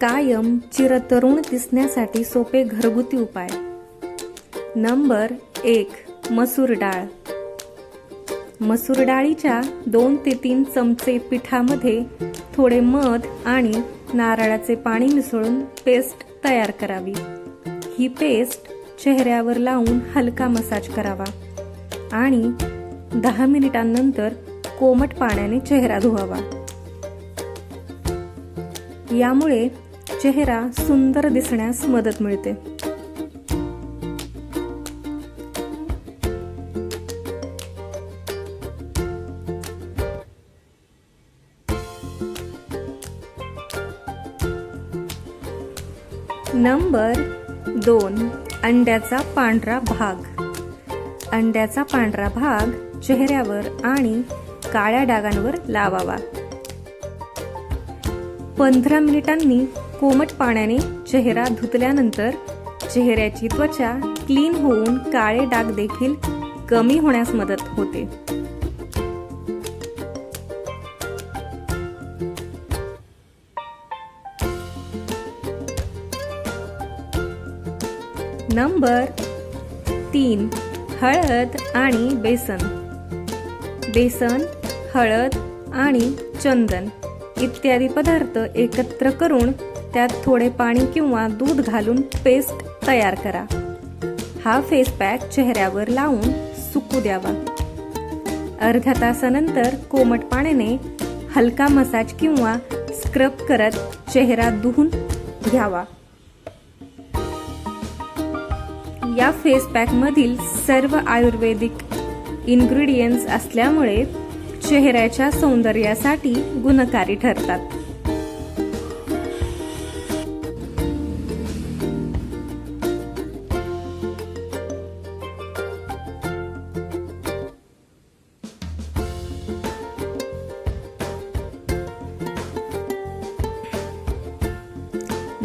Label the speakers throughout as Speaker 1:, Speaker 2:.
Speaker 1: कायम चिरतरुण दिसण्यासाठी सोपे घरगुती उपाय. नंबर एक मसूर डाळ. मसूर डाळीच्या दोन ते तीन चमचे पिठामध्ये थोडे मध आणि नारळाचे पाणी मिसळून पेस्ट तयार करावी. ही पेस्ट चेहऱ्यावर लावून हलका मसाज करावा आणि दहा मिनिटांनंतर कोमट पाण्याने चेहरा धुवावा. यामुळे चेहरा सुंदर दिसण्यास मदत मिळते. नंबर दोन. अंड्याचा पांढरा भाग. अंड्याचा पांढरा भाग चेहऱ्यावर आणि काळ्या डागांवर लावावा. पंधरा मिनिटांनी कोमट पाण्याने चेहरा धुतल्यानंतर चेहऱ्याची त्वचा क्लीन होऊन काळे डाग देखील कमी होण्यास मदत होते. नंबर तीन हळद आणि बेसन. बेसन हळद आणि चंदन इत्यादी पदार्थ एकत्र करून त्यात थोडे पाणी किंवा दूध घालून पेस्ट तयार करा. हा फेस पॅक चेहऱ्यावर लावून सुकू द्यावा. अर्ध्या तासानंतर कोमट पाण्याने हलका मसाज किंवा स्क्रब करत चेहरा धुवून घ्यावा. या फेस पॅक मधील सर्व आयुर्वेदिक इन्ग्रेडियंट्स असल्यामुळे चेहऱ्याच्या सौंदर्यासाठी गुणकारी ठरतात.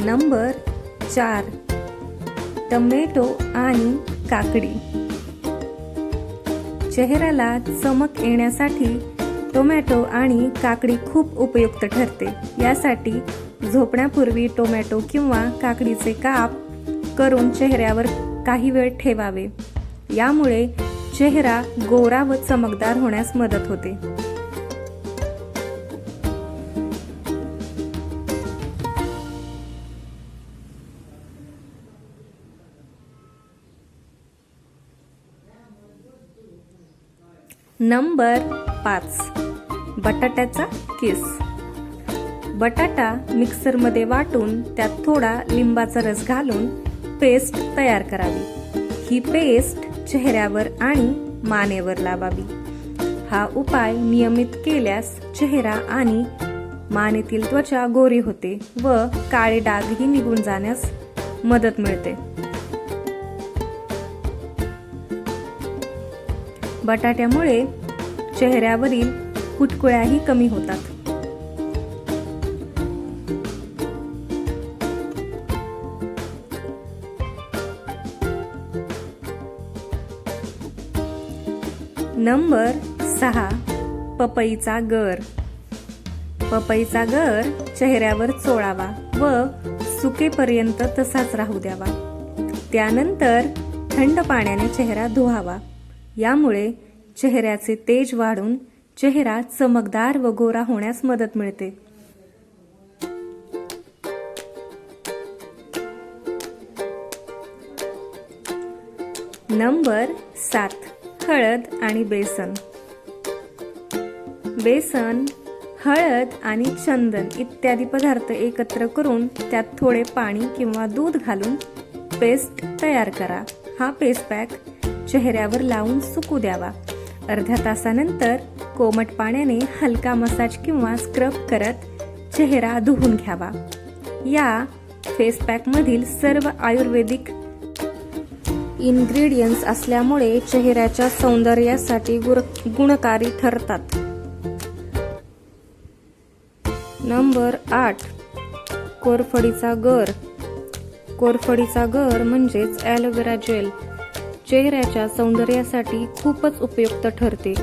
Speaker 1: नंबर चार टमेटो आणि काकडी. चेहऱ्याला चमक येण्यासाठी टोमॅटो आणि काकडी खूप उपयुक्त ठरते. यासाठी झोपण्यापूर्वी टोमॅटो किंवा काकडीचे काप करून चेहऱ्यावर काही वेळ ठेवावे. यामुळे चेहरा गोरा व चमकदार होण्यास मदत होते. नंबर पाच. बटाट्याचा किस. बटाटा मिक्सरमध्ये वाटून त्यात थोडा लिंबाचा रस घालून पेस्ट तयार करावी. ही पेस्ट चेहऱ्यावर आणि मानेवर लावावी. हा उपाय नियमित केल्यास चेहरा आणि मानेतील त्वचा गोरी होते व काळे डागही निघून जाण्यास मदत मिळते. बटाट्यामुळे चेहऱ्यावरील कुटकुळ्याही कमी होतात. नंबर सहा पपईचा गर. पपईचा गर चेहऱ्यावर चोळावा व सुकेपर्यंत तसाच राहू द्यावा. त्यानंतर थंड पाण्याने चेहरा धुवावा. यामुळे चेहऱ्याचे तेज वाढून चेहरा चमकदार व गोरा होण्यास मदत मिळते. नंबर सात हळद आणि बेसन. बेसन हळद आणि चंदन इत्यादी पदार्थ एकत्र करून त्यात थोडे पाणी किंवा दूध घालून पेस्ट तयार करा. हा पेस्ट पॅक चेहऱ्यावर लावून सुकू द्यावा. अर्ध्या तासानंतर कोमट पाण्याने हलका मसाज किंवा स्क्रब करत चेहरा धुवून घ्यावा. या फेस पॅक मधील सर्व आयुर्वेदिक इन्ग्रेडियंट्स असल्यामुळे चेहऱ्याच्या सौंदर्यासाठी गुर- गुणकारी ठरतात. नंबर आठ. कोरफडीचा गर. कोरफडीचा गर म्हणजेच ॲलोवेरा जेल चेहऱ्याच्या सौंदर्यासाठी खूपच उपयुक्त ठरते.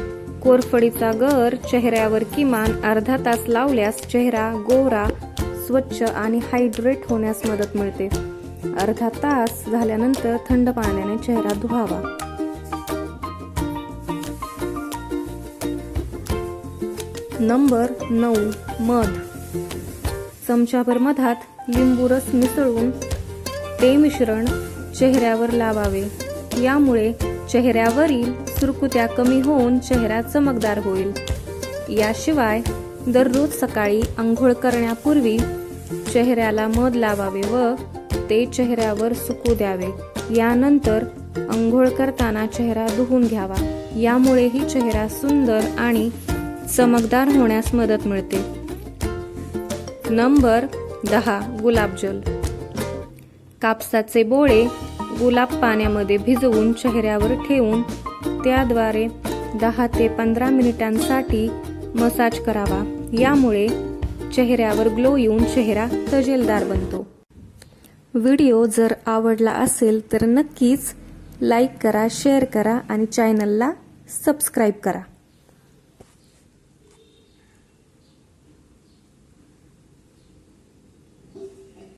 Speaker 1: कोरफडीचा गर चेहऱ्यावर किमान अर्धा तास लावल्यास चेहरा गोरा स्वच्छ आणि हायड्रेट होण्यास मदत मिळते. अर्धा तास झाल्यानंतर थंड पाण्याने चेहरा धुवावा. नंबर नऊ मध. चमचाभर मधात लिंबू रस मिसळून ते मिश्रण चेहऱ्यावर लावावे. यामुळे चेहऱ्यावरील सुरकुत्या कमी होऊन चेहरा चमकदार होईल. याशिवाय दररोज सकाळी आंघोळ करण्यापूर्वी चेहऱ्याला मध लावावे व ते चेहऱ्यावर सुकू द्यावे. यानंतर आंघोळ करताना चेहरा धुवून घ्यावा. यामुळेही चेहरा सुंदर आणि चमकदार होण्यास मदत मिळते. नंबर दहा गुलाबजल कापसाचे बोळे गुलाब पाण्यामध्ये भिजवून चेहऱ्यावर ठेवून त्याद्वारे दहा ते पंधरा मिनिटांसाठी मसाज करावा. यामुळे चेहऱ्यावर ग्लो येऊन चेहरा तजेलदार बनतो. व्हिडिओ जर आवडला असेल तर नक्कीच लाईक करा शेअर करा आणि चॅनलला सबस्क्राईब करा.